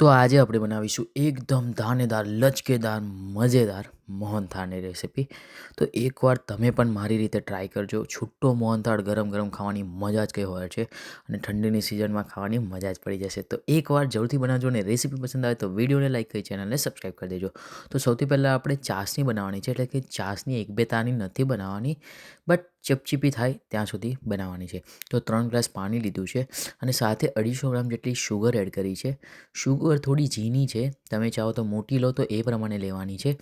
તો આજે આપણે બનાવીશું એકદમ દાનેદાર લચકેદાર મજેદાર મોહનથાળની રેસિપી તો એકવાર તમે પણ મારી રીતે ટ્રાય કરજો. છૂટો મોહનથાળ ગરમ ગરમ ખાવાની મજા જ કંઈ હોય છે અને ઠંડીની સિઝનમાં ખાવાની મજા જ પડી જશે. તો એકવાર જરૂરથી બનાવજો અને રેસીપી પસંદ આવે તો વિડીયોને લાઈક કરી ચેનલને સબસ્ક્રાઈબ કરી દેજો. તો સૌથી પહેલાં આપણે ચાસની બનાવવાની છે એટલે કે ચાસની એક બે તાની નથી બનાવવાની બટ ચપચીપી થાય ત્યાં સુધી બનાવવાની છે. તો ત્રણ ગ્લાસ પાણી લીધું છે અને સાથે અઢીસો ગ્રામ જેટલી શુગર એડ કરી છે. શુગર થોડી ઝીની છે. તમે ચાહો તો મોટી લો તો એ પ્રમાણે લેવાની છે.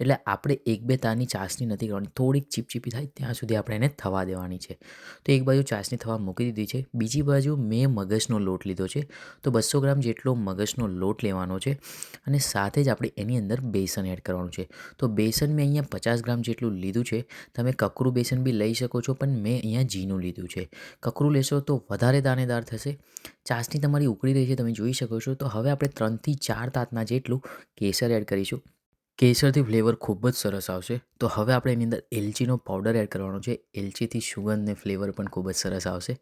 એટલે આપણે એક બે તારની ચાસણી નથી કરવાની. થોડીક ચીપચીપી થાય ત્યાં સુધી આપણે એને થવા દેવાની છે. તો એક બાજુ ચાસણી થવા મૂકી દીધી છે. બીજી બાજુ મેં મગજનો લોટ લીધો છે. તો બસો ગ્રામ જેટલો મગજનો લોટ લેવાનો છે અને સાથે જ આપણે એની અંદર બેસન એડ કરવાનું છે. તો બેસન મેં અહીંયા પચાસ ગ્રામ જેટલું લીધું છે. તમે કકરું બેસન બી લઈ શકો છો, પણ મેં અહીંયા જીનું લીધું છે. કકરું લેશો તો વધારે દાણેદાર થશે. ચાસણી તમારી ઉકળી રહી છે, તમે જોઈ શકો છો. તો હવે આપણે ત્રણથી ચાર તાતના જેટલું કેસર એડ કરીશું. કેસરથી ફ્લેવર ખૂબ જ સરસ આવશે. તો હવે આપણે એની અંદર એલચીનો પાવડર એડ કરવાનો છે. એલચીથી સુગંધ ને ફ્લેવર પણ ખૂબ જ સરસ આવશે.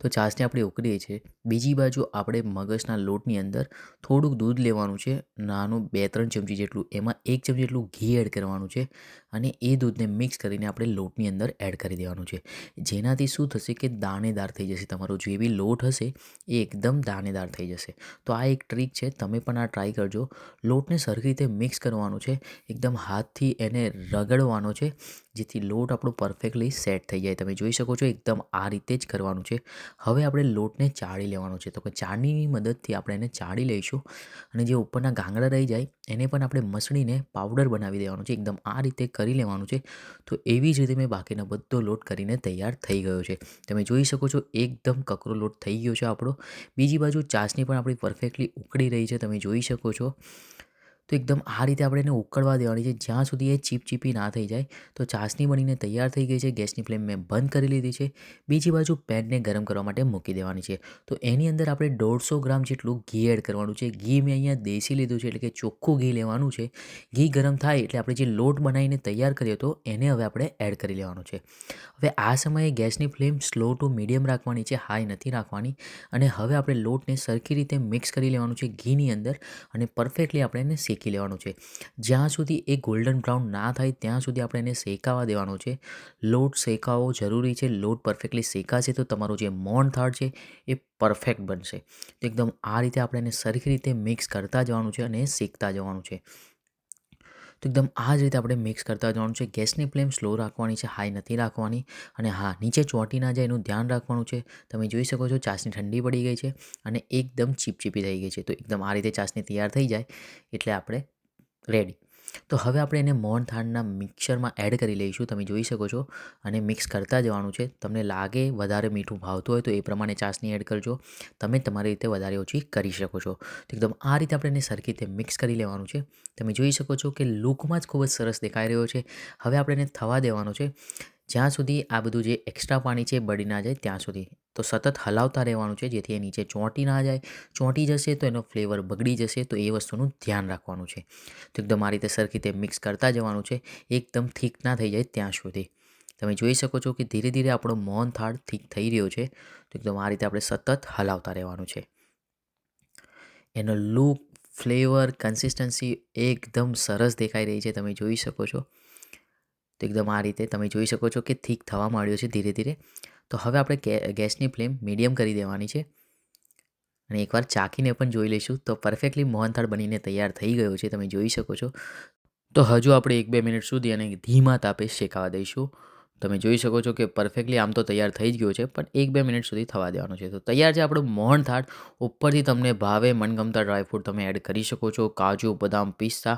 તો ચાસણી આપણે ઉકળીએ છીએ બીજી બાજુ આપણે મગજના લોટની અંદર થોડુંક દૂધ લેવાનું છે. નાનું બે ત્રણ ચમચી જેટલું, એમાં એક ચમચી જેટલું ઘી એડ કરવાનું છે અને એ દૂધને મિક્સ કરીને આપણે લોટની અંદર એડ કરી દેવાનું છે. જેનાથી શું થશે કે દાણેદાર થઈ જશે તમારો. જે બી લોટ હશે એ એકદમ દાણેદાર થઈ જશે. તો આ એક ટ્રીક છે. તમે પણ આ ટ્રાય કરજો. લોટને સરખી રીતે મિક્સ કરવાનું છે. એકદમ હાથથી એને રગડવાનો છે, જેથી લોટ આપણો પરફેક્ટલી સેટ થઈ જાય. તમે જોઈ શકો છો એકદમ આ રીતે જ કરવાનું છે. હવે આપણે લોટને ચાળી લેવાનો છે. તો કે ચાળણીની મદદથી આપણે એને ચાળી લઈશું અને જે ઉપરના ગાંગડા રહી જાય, એને પણ આપણે મસળીને પાવડર બનાવી દેવાનો છે. એકદમ આ રીતે કરી લેવાનું છે. તો એવી જ રીતે મેં બાકીનો બધો લોટ કરીને તૈયાર થઈ ગયો છે. તમે જોઈ શકો છો એકદમ કકરો લોટ થઈ ગયો છે આપણો. બીજી બાજુ ચાસણી પણ આપણી પરફેક્ટલી ઉકળી રહી છે. તમે જોઈ શકો છો. તો એકદમ આ રીતે આપણે એને ઉકળવા દેવાની છે. જ્યાં સુધી એ ચીપચીપી ના થઈ જાય, તો ચાસણી બનીને તૈયાર થઈ ગઈ છે. ગેસની ફ્લેમ મેં બંધ કરી લીધી છે. બીજી બાજુ પેનને ગરમ કરવા માટે મૂકી દેવાની છે. તો એની અંદર આપણે દોઢસો ગ્રામ જેટલું ઘી એડ કરવાનું છે. ઘી મેં અહીંયા દેશી લીધું છે, એટલે કે ચોખ્ખું ઘી લેવાનું છે. ઘી ગરમ થાય એટલે આપણે જે લોટ બનાવીને તૈયાર કર્યો હતો, એને હવે આપણે એડ કરી લેવાનું છે. હવે આ સમયે ગેસની ફ્લેમ સ્લો ટુ મીડિયમ રાખવાની છે, હાઈ નથી રાખવાની. અને હવે આપણે લોટને સરખી રીતે મિક્સ કરી લેવાનું છે ઘીની અંદર અને પરફેક્ટલી આપણે એને શેકી શેકી લેવાનું છે. જ્યાં સુધી એ ગોલ્ડન બ્રાઉન ના થાય, ત્યાં સુધી આપણે એને શેકાવા દેવાનો છે. લોટ શેકાવો જરૂરી છે. લોટ પરફેક્ટલી શેકાશે તો તમારો જે મોણ થાળ છે, એ પરફેક્ટ બનશે. તો એકદમ આ રીતે આપણે એને સરખી રીતે મિક્સ કરતા જવાનું છે અને શેકતા જવાનું છે. તો એકદમ આ જ રીતે આપણે મિક્સ કરતા જવાનું છે. ગેસની ફ્લેમ સ્લો રાખવાની છે હાઈ નથી રાખવાની અને હા, નીચે ચોંટી ના જાય એનું ધ્યાન રાખવાનું છે. તમે જોઈ શકો છો ચાસની ઠંડી પડી ગઈ છે અને એકદમ ચીપચીપી થઈ ગઈ છે. તો એકદમ આ રીતે ચાસની તૈયાર થઈ જાય એટલે આપણે રેડી તો હવે આપણે એને મોહનથાળના મિક્સરમાં એડ કરી લઈશું, તમે જોઈ શકો છો. અને મિક્સ કરતા જવાનું છે. તમને લાગે વધારે મીઠું ભાવતું હોય તો એ પ્રમાણે ચાસણી એડ કરજો. તમે તમારી રીતે વધારે ઓછી કરી શકો છો. તો એકદમ આ રીતે આપણે એને સરખી રીતે મિક્સ કરી લેવાનું છે. તમે જોઈ શકો છો કે લુકમાં જ ખૂબ જ સરસ દેખાઈ રહ્યો છે. હવે આપણે એને થવા દેવાનો છે. જ્યાં સુધી આ બધું જે એક્સ્ટ્રા પાણી છે બળી ના જાય ત્યાં સુધી. તો સતત હલાવતા રહેવાનું છે, જેથી એ નીચે ચોંટી ના જાય. ચોંટી જશે તો એનો ફ્લેવર બગડી જશે, તો એ વસ્તુનું ધ્યાન રાખવાનું છે. તો એકદમ આ રીતે સરખી રીતે મિક્સ કરતા જવાનું છે, એકદમ થીક ના થઈ જાય ત્યાં સુધી. તમે જોઈ શકો છો કે ધીરે ધીરે આપણો મોહન થાળ થીક થઈ રહ્યો છે, તો એકદમ આ રીતે આપણે સતત હલાવતા રહેવાનું છે. એનો લુક ફ્લેવર કન્સિસ્ટન્સી એકદમ સરસ દેખાઈ રહી છે, તમે જોઈ શકો છો. તો એકદમ આ રીતે તમે જોઈ શકો છો કે થીક થવા માંડ્યો છે ધીરે ધીરે. તો હવે આપણે ગેસની ફ્લેમ મીડિયમ કરી દેવાની છે. અને એકવાર ચાખીને પણ જોઈ લઈશું. તો પરફેક્ટલી મોહનથાળ બનીને તૈયાર થઈ ગયો છે, તમે જોઈ શકો છો. તો હજુ આપણે એક બે મિનિટ સુધી અને ધીમા તાપે શેકાવા દઈશું. તમે જોઈ શકો છો કે પરફેક્ટલી આમ તો તૈયાર થઈ જ ગયો છે, પણ એક બે મિનિટ સુધી થવા દેવાનું છે. તો તૈયાર છે આપણું મોહન થાળ. ઉપરથી તમને ભાવે મનગમતા ડ્રાયફ્રૂટ તમે એડ કરી શકો છો. કાજુ, બદામ, પિસ્તા.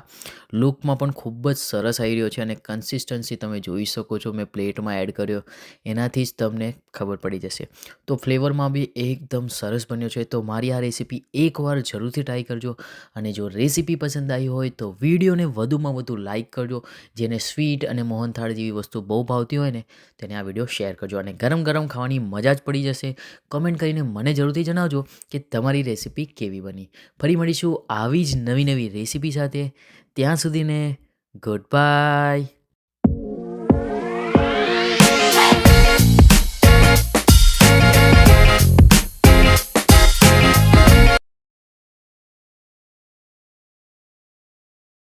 લુકમાં પણ ખૂબ જ સરસ આવી રહ્યો છે અને કન્સિસ્ટન્સી તમે જોઈ શકો છો. મેં પ્લેટમાં એડ કર્યો. એનાથી જ તમને ખબર પડી જશે. તો ફ્લેવરમાં બી એકદમ સરસ બન્યો છે. તો મારી આ રેસીપી એકવાર જરૂરથી ટ્રાય કરજો. અને જો રેસીપી પસંદ આવી હોય તો વિડીયોને વધુમાં વધુ લાઇક કરજો, જેને સ્વીટ અને મોહનથાળ જેવી વસ્તુ બહુ ભાવતી ને તેને આ વીડિયો શેર કરજો અને ગરમ ગરમ ખાવાની મજા જ પડી જશે. કમેન્ટ કરીને મને જરૂરથી જણાવજો કે તમારી રેસીપી કેવી બની. ફરી મળીશું આવી જ નવી નવી રેસીપી સાથે. ત્યાં સુધીને ગુડ બાય